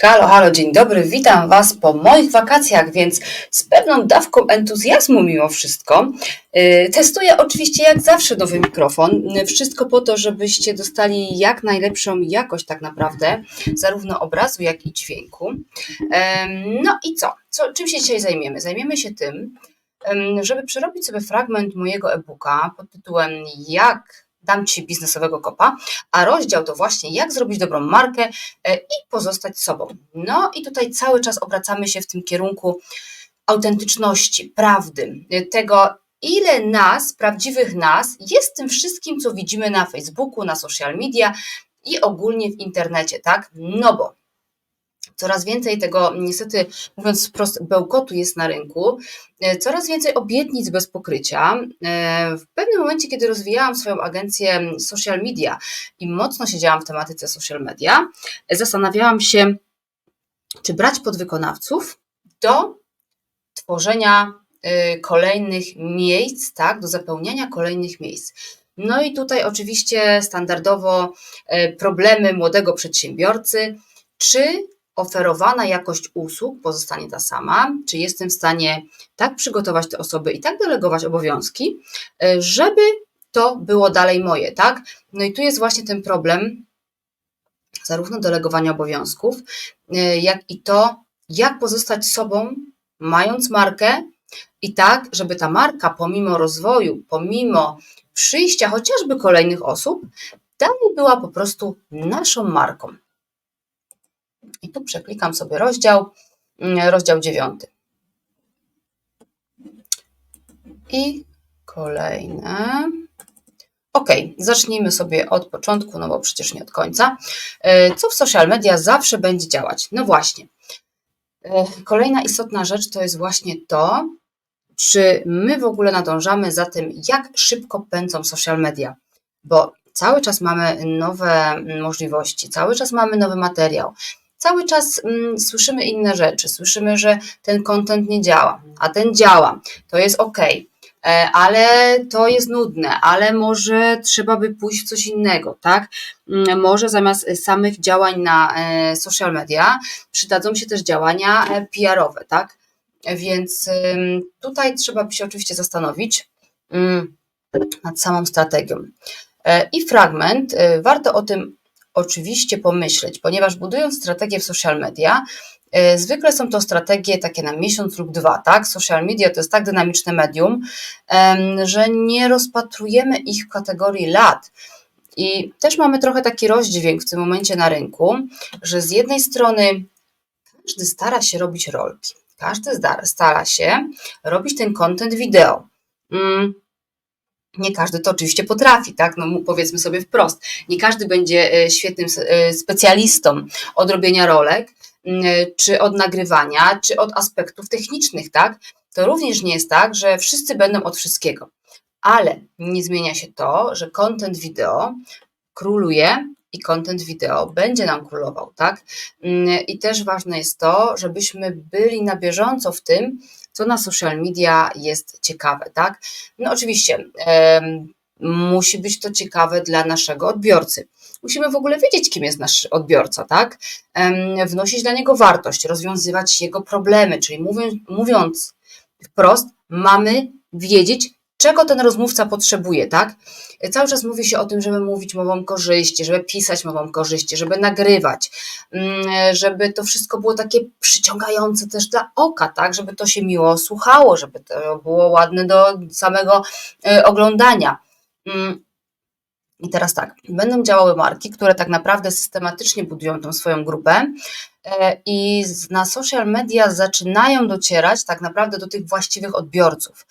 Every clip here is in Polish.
Halo, halo, dzień dobry, witam Was po moich wakacjach, więc z pewną dawką entuzjazmu mimo wszystko. Yy, Testuję oczywiście jak zawsze nowy mikrofon. Yy, Wszystko po to, żebyście dostali jak najlepszą jakość tak naprawdę, zarówno obrazu, jak i dźwięku. No i co? co? Czym się dzisiaj zajmiemy? Zajmiemy się tym, żeby przerobić sobie fragment mojego e-booka pod tytułem Jak dam Ci biznesowego kopa, a rozdział to właśnie jak zrobić dobrą markę e, i pozostać sobą. No i tutaj cały czas obracamy się w tym kierunku autentyczności, prawdy, e, tego ile nas, prawdziwych nas, jest tym wszystkim, co widzimy na Facebooku, na social media i ogólnie w internecie, tak? No bo Coraz więcej tego, niestety, mówiąc wprost, bełkotu jest na rynku, e, coraz więcej obietnic bez pokrycia. E, W pewnym momencie, kiedy rozwijałam swoją agencję social media i mocno siedziałam w tematyce social media, e, zastanawiałam się, czy brać podwykonawców do tworzenia kolejnych miejsc, tak, do zapełniania kolejnych miejsc. No i tutaj oczywiście standardowo problemy młodego przedsiębiorcy, czy oferowana jakość usług pozostanie ta sama, czy jestem w stanie tak przygotować te osoby i tak delegować obowiązki, e, żeby to było dalej moje, tak? No i tu jest właśnie ten problem zarówno delegowania obowiązków, e, jak i to, jak pozostać sobą, mając markę i tak, żeby ta marka pomimo rozwoju, pomimo przyjścia chociażby kolejnych osób, dalej była po prostu naszą marką. I tu przeklikam sobie rozdział, mm, rozdział dziewiąty. I kolejne. Ok, zacznijmy sobie od początku, no bo przecież nie od końca. E, Co w social media zawsze będzie działać? No właśnie. E, Kolejna istotna rzecz to jest właśnie to, czy my w ogóle nadążamy za tym, jak szybko pędzą social media, bo cały czas mamy nowe możliwości, cały czas mamy nowy materiał, cały czas mm, słyszymy inne rzeczy, słyszymy, że ten content nie działa, a ten działa, to jest ok, e, ale to jest nudne, ale może trzeba by pójść w coś innego, tak? Mm, Może zamiast samych działań na e, social media przydadzą się też działania e, PR-owe, tak? Więc tutaj trzeba by się oczywiście zastanowić ym, nad samą strategią. E, I fragment, e, warto o tym oczywiście pomyśleć, ponieważ budując strategię w social media, e, zwykle są to strategie takie na miesiąc lub dwa, tak? Social media to jest tak dynamiczne medium, że nie rozpatrujemy ich w kategorii lat. I też mamy trochę taki rozdźwięk w tym momencie na rynku, że z jednej strony każdy stara się robić rolki, każdy stara się robić ten content wideo. Nie każdy to oczywiście potrafi, tak? No powiedzmy sobie wprost. Nie każdy będzie e, świetnym e, specjalistą od robienia rolek, mm, czy od nagrywania, czy od aspektów technicznych, tak? To również nie jest tak, że wszyscy będą od wszystkiego. Ale nie zmienia się to, że content wideo króluje i content wideo będzie nam królował, tak? I też ważne jest to, żebyśmy byli na bieżąco w tym, co na social media jest ciekawe, tak? No oczywiście musi być to ciekawe dla naszego odbiorcy. Musimy w ogóle wiedzieć, kim jest nasz odbiorca, tak? Wnosić dla niego wartość, rozwiązywać jego problemy, czyli mówiąc, mówiąc wprost, mamy wiedzieć, czego ten rozmówca potrzebuje, tak? Cały czas mówi się o tym, żeby mówić mową korzyści, żeby pisać mową korzyści, żeby nagrywać, mm, żeby to wszystko było takie przyciągające też dla oka, tak? Żeby to się miło słuchało, żeby to było ładne do samego e, oglądania. Mm, I teraz tak, będą działały marki, które tak naprawdę systematycznie budują tą swoją grupę e, i na social media zaczynają docierać tak naprawdę do tych właściwych odbiorców.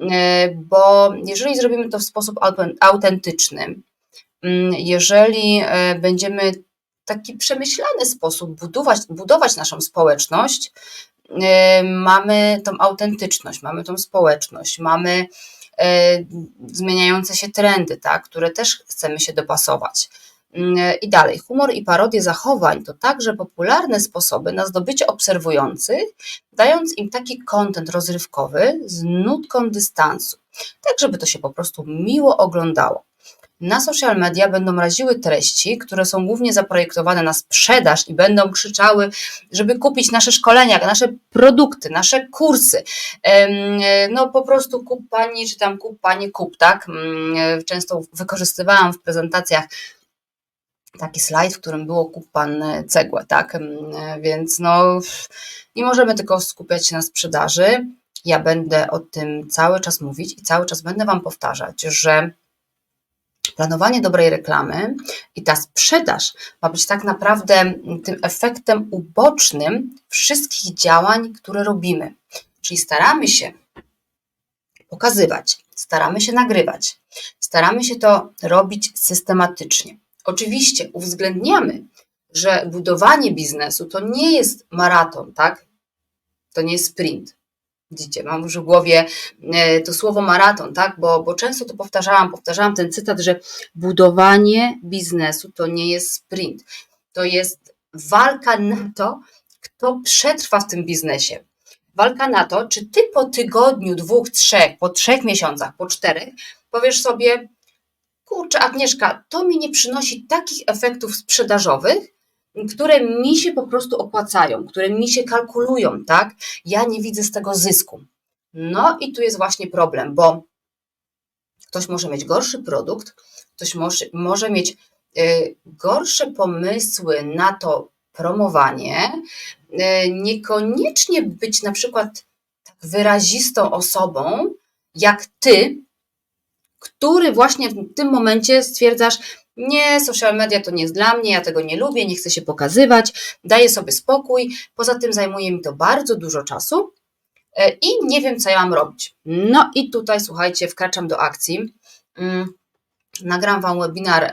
E, Bo jeżeli zrobimy to w sposób auten- autentyczny, mm, jeżeli e, będziemy w taki przemyślany sposób budować, budować naszą społeczność, e, mamy tą autentyczność, mamy tą społeczność, mamy zmieniające się trendy, tak, które też chcemy się dopasować. Mm, I dalej, humor i parodie zachowań to także popularne sposoby na zdobycie obserwujących, dając im taki content rozrywkowy z nutką dystansu, tak żeby to się po prostu miło oglądało. na social media będą raziły treści, które są głównie zaprojektowane na sprzedaż i będą krzyczały, żeby kupić nasze szkolenia, nasze produkty, nasze kursy. No po prostu kup pani, czy tam kup pani, kup, tak? Mm, często wykorzystywałam w prezentacjach taki slajd, w którym było kup pan cegłę, tak? Więc no nie możemy tylko skupiać się na sprzedaży. Ja będę o tym cały czas mówić i cały czas będę Wam powtarzać, że planowanie dobrej reklamy i ta sprzedaż ma być tak naprawdę tym efektem ubocznym wszystkich działań, które robimy. Czyli staramy się pokazywać, staramy się nagrywać, staramy się to robić systematycznie. Oczywiście uwzględniamy, że budowanie biznesu to nie jest maraton, tak? To nie jest sprint. Widzicie, mam już w głowie e, to słowo maraton, tak? Bo, bo często to powtarzałam, powtarzałam ten cytat, że budowanie biznesu to nie jest sprint. To jest walka na to, kto przetrwa w tym biznesie. Walka na to, czy ty po tygodniu, dwóch, trzech, po trzech miesiącach, po czterech, powiesz sobie, kurczę, Agnieszka, to mi nie przynosi takich efektów sprzedażowych, które mi się po prostu opłacają, które mi się kalkulują, tak? Ja nie widzę z tego zysku. No i tu jest właśnie problem, bo ktoś może mieć gorszy produkt, ktoś może, może mieć y, gorsze pomysły na to promowanie, y, niekoniecznie być na przykład tak wyrazistą osobą, jak ty, który właśnie w tym momencie stwierdzasz, nie, social media to nie jest dla mnie, ja tego nie lubię, nie chcę się pokazywać, daję sobie spokój. Poza tym zajmuje mi to bardzo dużo czasu e, i nie wiem, co ja mam robić. No i tutaj, słuchajcie, wkraczam do akcji. Nagram Wam webinar,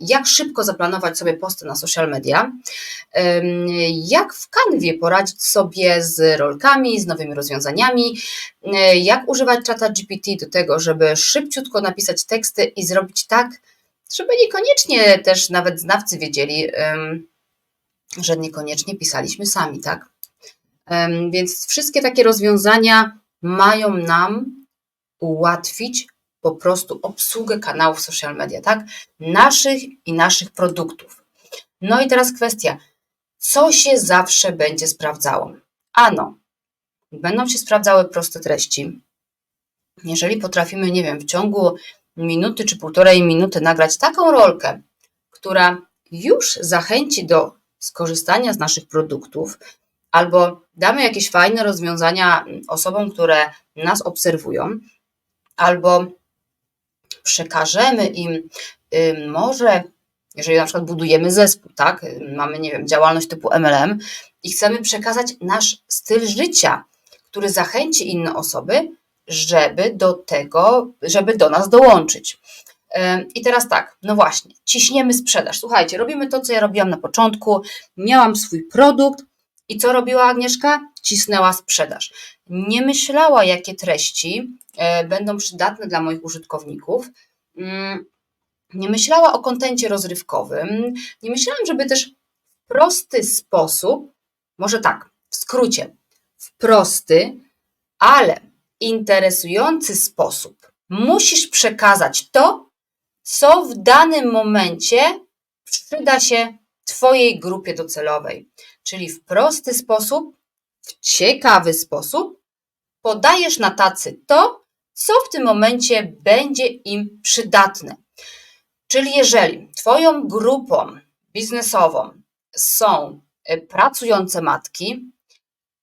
jak szybko zaplanować sobie posty na social media, jak w kanwie poradzić sobie z rolkami, z nowymi rozwiązaniami, e, jak używać czata GPT do tego, żeby szybciutko napisać teksty i zrobić tak, żeby niekoniecznie też nawet znawcy wiedzieli, że niekoniecznie pisaliśmy sami, tak? Więc wszystkie takie rozwiązania mają nam ułatwić po prostu obsługę kanałów social media, tak? Naszych i naszych produktów. No i teraz kwestia, co się zawsze będzie sprawdzało? Ano, będą się sprawdzały proste treści. Jeżeli potrafimy, nie wiem, w ciągu minuty czy półtorej minuty nagrać taką rolkę, która już zachęci do skorzystania z naszych produktów, albo damy jakieś fajne rozwiązania osobom, które nas obserwują, albo przekażemy im może, jeżeli na przykład budujemy zespół, tak, mamy, nie wiem, działalność typu MLM i chcemy przekazać nasz styl życia, który zachęci inne osoby, żeby do tego, żeby do nas dołączyć. I teraz tak, no właśnie, ciśniemy sprzedaż. Słuchajcie, robimy to, co ja robiłam na początku. Miałam swój produkt i co robiła Agnieszka? Cisnęła sprzedaż. Nie myślała, jakie treści e, będą przydatne dla moich użytkowników. Mm, nie myślała o kontencie rozrywkowym. Nie myślałam, żeby też w prosty sposób, może tak, w skrócie, w prosty, ale interesujący sposób musisz przekazać to, co w danym momencie przyda się Twojej grupie docelowej. Czyli w prosty sposób, w ciekawy sposób podajesz na tacy to, co w tym momencie będzie im przydatne. Czyli jeżeli Twoją grupą biznesową są e, pracujące matki,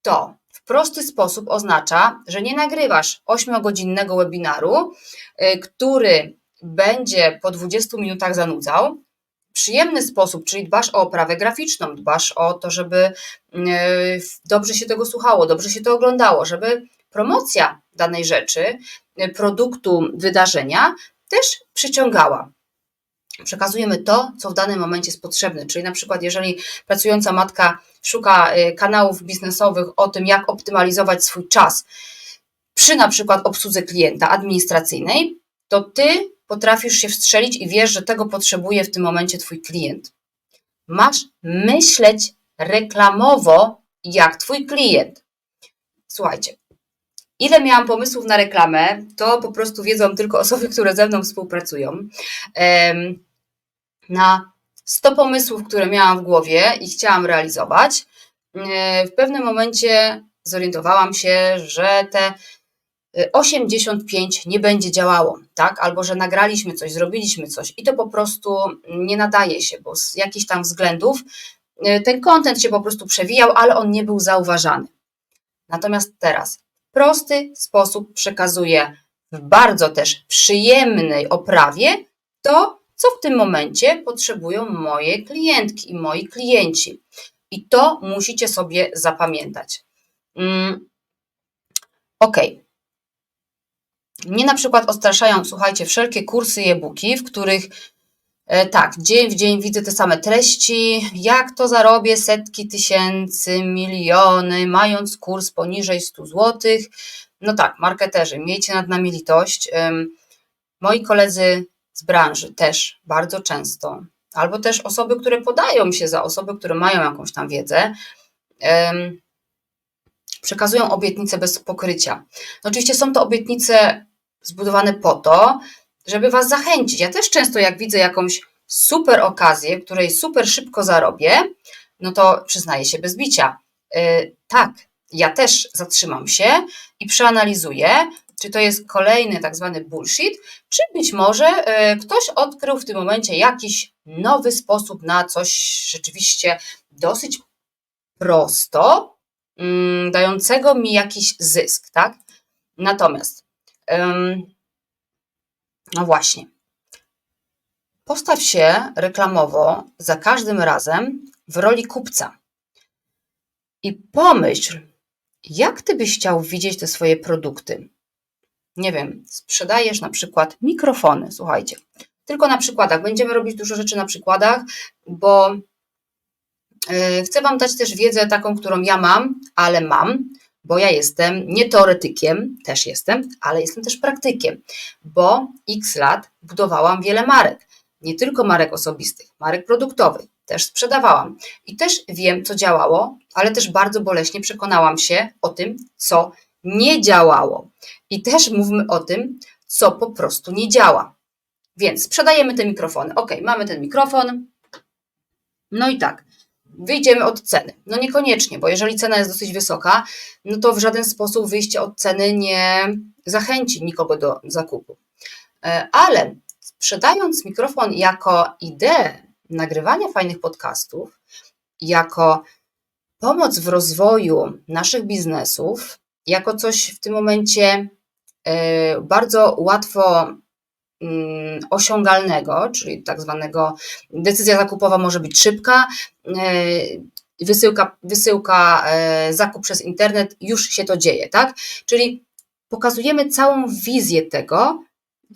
to prosty sposób oznacza, że nie nagrywasz 8-godzinnego webinaru, y, który będzie po 20 minutach zanudzał. Przyjemny sposób, czyli dbasz o oprawę graficzną, dbasz o to, żeby y, dobrze się tego słuchało, dobrze się to oglądało, żeby promocja danej rzeczy, y, produktu, wydarzenia też przyciągała przekazujemy to, co w danym momencie jest potrzebne. Czyli na przykład, jeżeli pracująca matka szuka y, kanałów biznesowych o tym, jak optymalizować swój czas przy na przykład obsłudze klienta administracyjnej, to ty potrafisz się wstrzelić i wiesz, że tego potrzebuje w tym momencie twój klient. Masz myśleć reklamowo jak twój klient. Słuchajcie, Ile miałam pomysłów na reklamę, to po prostu wiedzą tylko osoby, które ze mną współpracują. Na 100 pomysłów, które miałam w głowie i chciałam realizować, e, w pewnym momencie zorientowałam się, że te 85 nie będzie działało, tak? Albo że nagraliśmy coś, zrobiliśmy coś i to po prostu nie nadaje się, bo z jakichś tam względów e, ten kontent się po prostu przewijał, ale on nie był zauważany. Natomiast teraz prosty sposób przekazuję w bardzo też przyjemnej oprawie to, co w tym momencie potrzebują moje klientki i moi klienci. I to musicie sobie zapamiętać. Mm. Ok. Mnie na przykład odstraszają, słuchajcie, wszelkie kursy e-booki, w których e, tak, dzień w dzień widzę te same treści, jak to zarobię setki tysięcy, miliony, mając kurs poniżej 100 zł. No tak, marketerzy, miejcie nad nami litość. Moi koledzy z branży też bardzo często, albo też osoby, które podają się za osoby, które mają jakąś tam wiedzę, przekazują obietnice bez pokrycia. No oczywiście są to obietnice zbudowane po to, żeby Was zachęcić. Ja też często, jak widzę jakąś super okazję, której super szybko zarobię, no to przyznaję się bez bicia. Yy, tak, ja też zatrzymam się i przeanalizuję, czy to jest kolejny tak zwany bullshit, czy być może y, ktoś odkrył w tym momencie jakiś nowy sposób na coś rzeczywiście dosyć prosto, mm, dającego mi jakiś zysk, tak? Natomiast, no właśnie, postaw się reklamowo za każdym razem w roli kupca i pomyśl, jak ty byś chciał widzieć te swoje produkty nie wiem, sprzedajesz na przykład mikrofony, słuchajcie. Tylko na przykładach. Będziemy robić dużo rzeczy na przykładach, bo yy, chcę Wam dać też wiedzę taką, którą ja mam, ale mam, bo ja jestem nie teoretykiem, też jestem, ale jestem też praktykiem, bo x lat budowałam wiele marek. Nie tylko marek osobistych, marek produktowych, też sprzedawałam i też wiem, co działało, ale też bardzo boleśnie przekonałam się o tym, co nie działało. I też mówmy o tym, co po prostu nie działa. Więc sprzedajemy te mikrofony. Ok, mamy ten mikrofon. No i tak, wyjdziemy od ceny. No niekoniecznie, bo jeżeli cena jest dosyć wysoka, no to w żaden sposób wyjście od ceny nie zachęci nikogo do zakupu. E, ale sprzedając mikrofon jako ideę nagrywania fajnych podcastów, jako pomoc w rozwoju naszych biznesów, jako coś w tym momencie e, bardzo łatwo osiągalnego, czyli tak zwanego decyzja zakupowa może być szybka, e, wysyłka, wysyłka e, zakup przez internet, już się to dzieje, tak? Czyli pokazujemy całą wizję tego,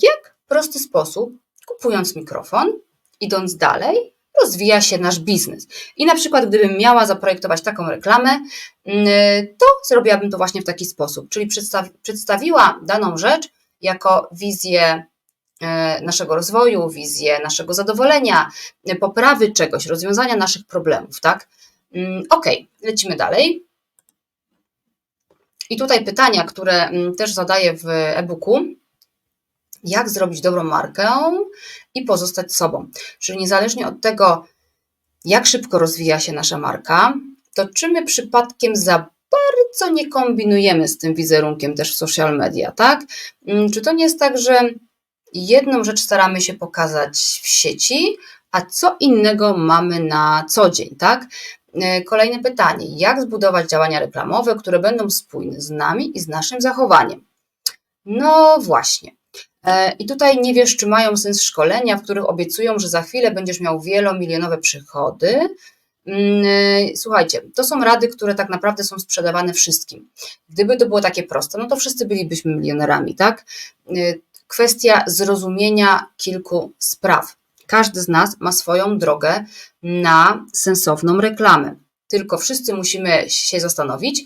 jak w prosty sposób, kupując mikrofon, idąc dalej, rozwija się nasz biznes. I na przykład, gdybym miała zaprojektować taką reklamę, mm, to zrobiłabym to właśnie w taki sposób, czyli przedstawi przedstawiła daną rzecz jako wizję naszego rozwoju, wizję naszego zadowolenia, poprawy czegoś, rozwiązania naszych problemów, tak? Mm, ok, lecimy dalej. I tutaj pytania, które mm, też zadaję w e-booku. Jak zrobić dobrą markę i pozostać sobą? Czyli niezależnie od tego, jak szybko rozwija się nasza marka, to czy my przypadkiem za bardzo nie kombinujemy z tym wizerunkiem też w social media, tak? Mm, Czy to nie jest tak, że jedną rzecz staramy się pokazać w sieci, a co innego mamy na co dzień, tak? E, Kolejne pytanie: jak zbudować działania reklamowe, które będą spójne z nami i z naszym zachowaniem? No właśnie. E, I tutaj nie wiesz, czy mają sens szkolenia, w których obiecują, że za chwilę będziesz miał wielomilionowe przychody. Mm, e, Słuchajcie, to są rady, które tak naprawdę są sprzedawane wszystkim. Gdyby to było takie proste, no to wszyscy bylibyśmy milionerami, tak? Kwestia zrozumienia kilku spraw. Każdy z nas ma swoją drogę na sensowną reklamę. Tylko wszyscy musimy się zastanowić,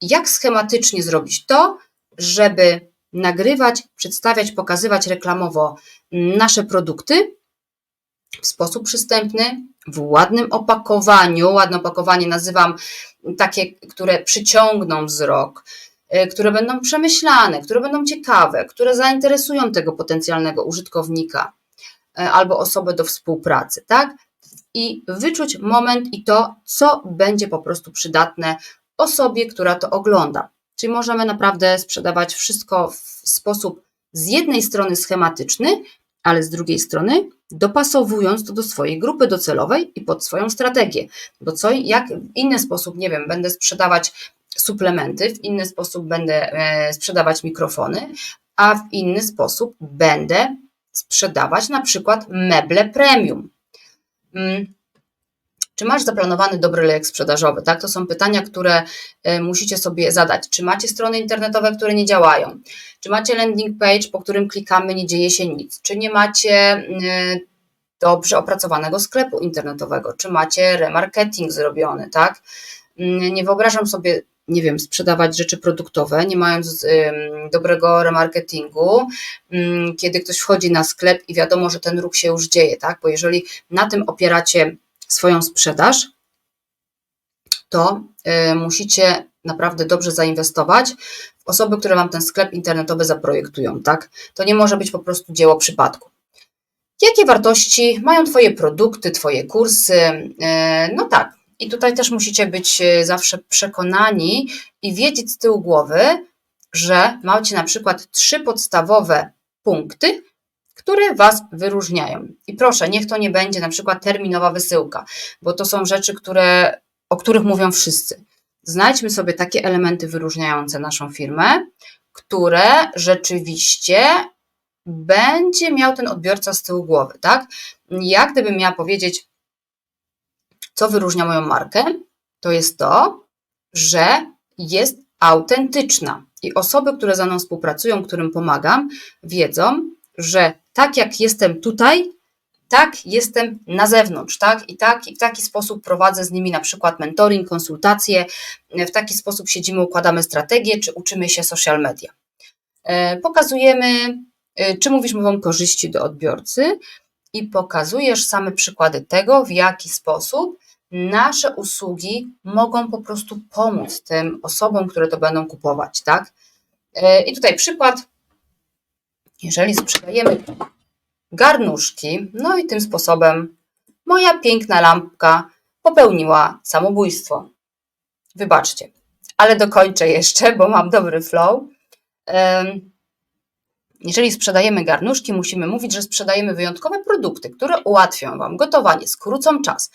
jak schematycznie zrobić to, żeby nagrywać, przedstawiać, pokazywać reklamowo nasze produkty w sposób przystępny, w ładnym opakowaniu. Ładne opakowanie nazywam takie, które przyciągną wzrok, które będą przemyślane, które będą ciekawe, które zainteresują tego potencjalnego użytkownika e, albo osobę do współpracy, tak? I wyczuć moment i to, co będzie po prostu przydatne osobie, która to ogląda. Czyli możemy naprawdę sprzedawać wszystko w sposób z jednej strony schematyczny, ale z drugiej strony dopasowując to do swojej grupy docelowej i pod swoją strategię. Bo co, jak w inny sposób, nie wiem, będę sprzedawać suplementy, w inny sposób będę e, sprzedawać mikrofony, a w inny sposób będę sprzedawać na przykład meble premium. Mm, czy masz zaplanowany dobry lejek sprzedażowy? Tak? To są pytania, które e, musicie sobie zadać. Czy macie strony internetowe, które nie działają? Czy macie landing page, po którym klikamy, nie dzieje się nic? Czy nie macie e, dobrze opracowanego sklepu internetowego? Czy macie remarketing zrobiony? Tak? Mm, nie wyobrażam sobie nie wiem, sprzedawać rzeczy produktowe, nie mając dobrego remarketingu, mm, kiedy ktoś wchodzi na sklep i wiadomo, że ten ruch się już dzieje, tak? Bo jeżeli na tym opieracie swoją sprzedaż, to y, musicie naprawdę dobrze zainwestować w osoby, które Wam ten sklep internetowy zaprojektują, tak? To nie może być po prostu dzieło przypadku. Jakie wartości mają Twoje produkty, Twoje kursy? Y, no tak, i tutaj też musicie być y, zawsze przekonani i wiedzieć z tyłu głowy, że macie na przykład trzy podstawowe punkty, które Was wyróżniają. I proszę, niech to nie będzie na przykład terminowa wysyłka, bo to są rzeczy, które, o których mówią wszyscy. Znajdźmy sobie takie elementy wyróżniające naszą firmę, które rzeczywiście będzie miał ten odbiorca z tyłu głowy, tak? Ja gdybym miała powiedzieć, co wyróżnia moją markę, to jest to, że jest autentyczna. I osoby, które za mną współpracują, którym pomagam, wiedzą, że tak jak jestem tutaj, tak jestem na zewnątrz, tak? I tak, i w taki sposób prowadzę z nimi na przykład mentoring, konsultacje, w taki sposób siedzimy, układamy strategię, czy uczymy się social media. E, pokazujemy, e, czy mówisz mową korzyści do odbiorcy i pokazujesz same przykłady tego, w jaki sposób nasze usługi mogą po prostu pomóc tym osobom, które to będą kupować, tak? E, I tutaj przykład jeżeli sprzedajemy garnuszki, no i tym sposobem moja piękna lampka popełniła samobójstwo. Wybaczcie, ale dokończę jeszcze, bo mam dobry flow. Jeżeli sprzedajemy garnuszki, musimy mówić, że sprzedajemy wyjątkowe produkty, które ułatwią Wam gotowanie, skrócą czas,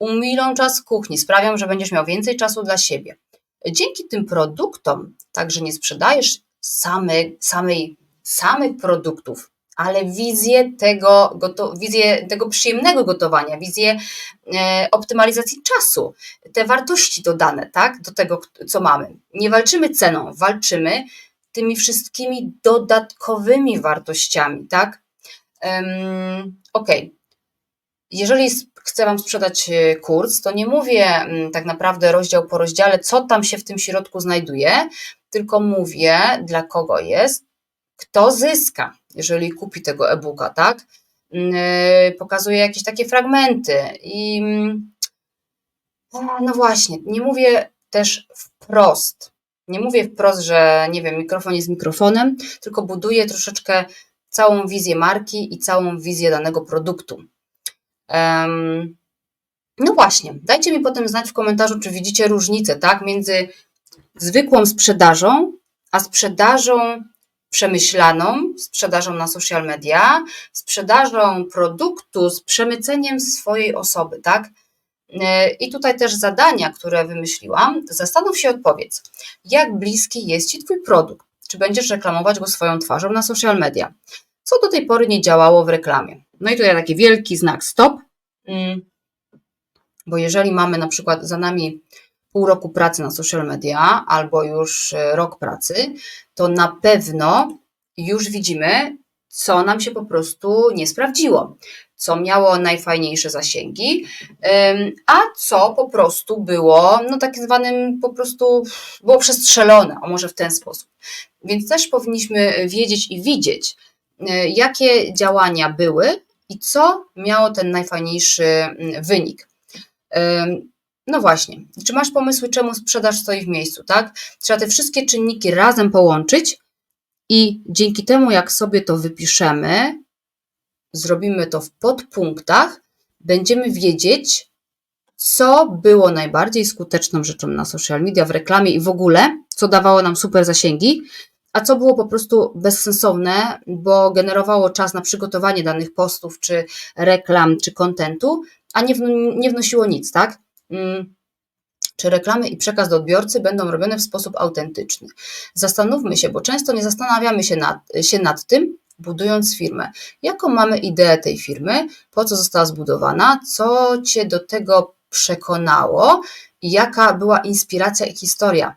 umilą czas kuchni, sprawią, że będziesz miał więcej czasu dla siebie. Dzięki tym produktom także nie sprzedajesz samej, samej samych produktów, ale wizję tego, wizję tego przyjemnego gotowania, wizję e, optymalizacji czasu, te wartości dodane, tak, do tego, co mamy. Nie walczymy ceną, walczymy tymi wszystkimi dodatkowymi wartościami, tak? Um, ok. Jeżeli chcę Wam sprzedać e, kurs, to nie mówię mm, tak naprawdę rozdział po rozdziale, co tam się w tym środku znajduje, tylko mówię, dla kogo jest, kto zyska, jeżeli kupi tego e-booka, tak? Mm, y, pokazuje jakieś takie fragmenty i mm, no właśnie, nie mówię też wprost. Nie mówię wprost, że nie wiem, mikrofon jest mikrofonem, tylko buduję troszeczkę całą wizję marki i całą wizję danego produktu. No właśnie, dajcie mi potem znać w komentarzu, czy widzicie różnicę, tak, między zwykłą sprzedażą, a sprzedażą przemyślaną sprzedażą na social media, sprzedażą produktu z przemyceniem swojej osoby, tak? I tutaj też zadania, które wymyśliłam, zastanów się, odpowiedz, jak bliski jest Ci Twój produkt? Czy będziesz reklamować go swoją twarzą na social media? Co do tej pory nie działało w reklamie? No i tutaj taki wielki znak stop, mm, bo jeżeli mamy na przykład za nami pół roku pracy na social media albo już e, rok pracy, to na pewno już widzimy, co nam się po prostu nie sprawdziło, co miało najfajniejsze zasięgi, a co po prostu było, no tak zwanym po prostu było przestrzelone, o może w ten sposób. Więc też powinniśmy wiedzieć i widzieć, e, jakie działania były i co miało ten najfajniejszy mm, wynik. No właśnie, czy masz pomysły, czemu sprzedaż stoi w miejscu, tak? Trzeba te wszystkie czynniki razem połączyć i dzięki temu, jak sobie to wypiszemy, zrobimy to w podpunktach, będziemy wiedzieć, co było najbardziej skuteczną rzeczą na social media, w reklamie i w ogóle, co dawało nam super zasięgi, a co było po prostu bezsensowne, bo generowało czas na przygotowanie danych postów, czy reklam, czy kontentu, a nie, nie wnosiło nic, tak? Mm. Czy reklamy i przekaz do odbiorcy będą robione w sposób autentyczny? Zastanówmy się, bo często nie zastanawiamy się nad, się nad tym, budując firmę. Jaką mamy ideę tej firmy, po co została zbudowana, co Cię do tego przekonało jaka była inspiracja i historia.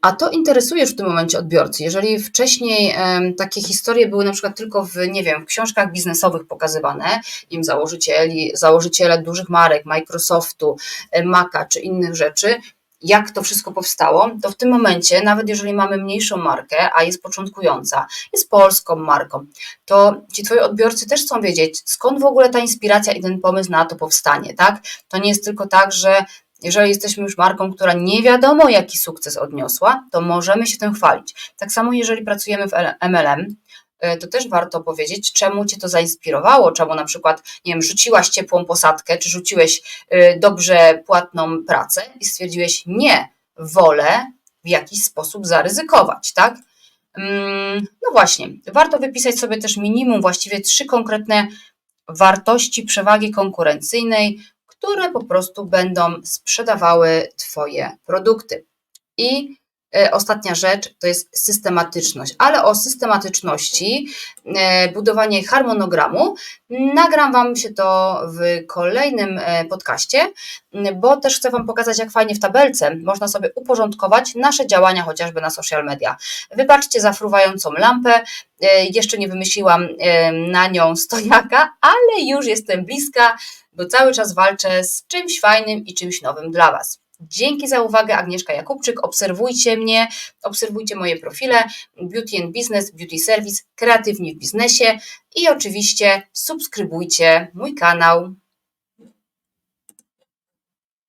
A to interesuje już w tym momencie odbiorcy. Jeżeli wcześniej um, takie historie były na przykład tylko w, nie wiem, w książkach biznesowych pokazywane, im założycieli, założyciele dużych marek, Microsoftu, Maca czy innych rzeczy, jak to wszystko powstało, to w tym momencie, nawet jeżeli mamy mniejszą markę, a jest początkująca, jest polską marką, to ci twoi odbiorcy też chcą wiedzieć, skąd w ogóle ta inspiracja i ten pomysł na to powstanie, tak? To nie jest tylko tak, że jeżeli jesteśmy już marką, która nie wiadomo jaki sukces odniosła, to możemy się tym chwalić. Tak samo jeżeli pracujemy w MLM, y, to też warto powiedzieć, czemu Cię to zainspirowało, czemu na przykład, nie wiem, rzuciłaś ciepłą posadkę, czy rzuciłeś y, dobrze płatną pracę i stwierdziłeś, nie, wolę w jakiś sposób zaryzykować, tak? Mm, no właśnie, warto wypisać sobie też minimum, właściwie trzy konkretne wartości przewagi konkurencyjnej, które po prostu będą sprzedawały Twoje produkty. I Ostatnia rzecz to jest systematyczność, ale o systematyczności, e, budowanie harmonogramu nagram Wam się to w kolejnym e, podcaście, bo też chcę Wam pokazać, jak fajnie w tabelce można sobie uporządkować nasze działania chociażby na social media. Wybaczcie za fruwającą lampę, jeszcze nie wymyśliłam na nią stojaka, ale już jestem bliska bo cały czas walczę z czymś fajnym i czymś nowym dla Was. Dzięki za uwagę, Agnieszka Jakubczyk. Obserwujcie mnie, obserwujcie moje profile Beauty and Business, Beauty Service, Kreatywni w Biznesie i oczywiście subskrybujcie mój kanał.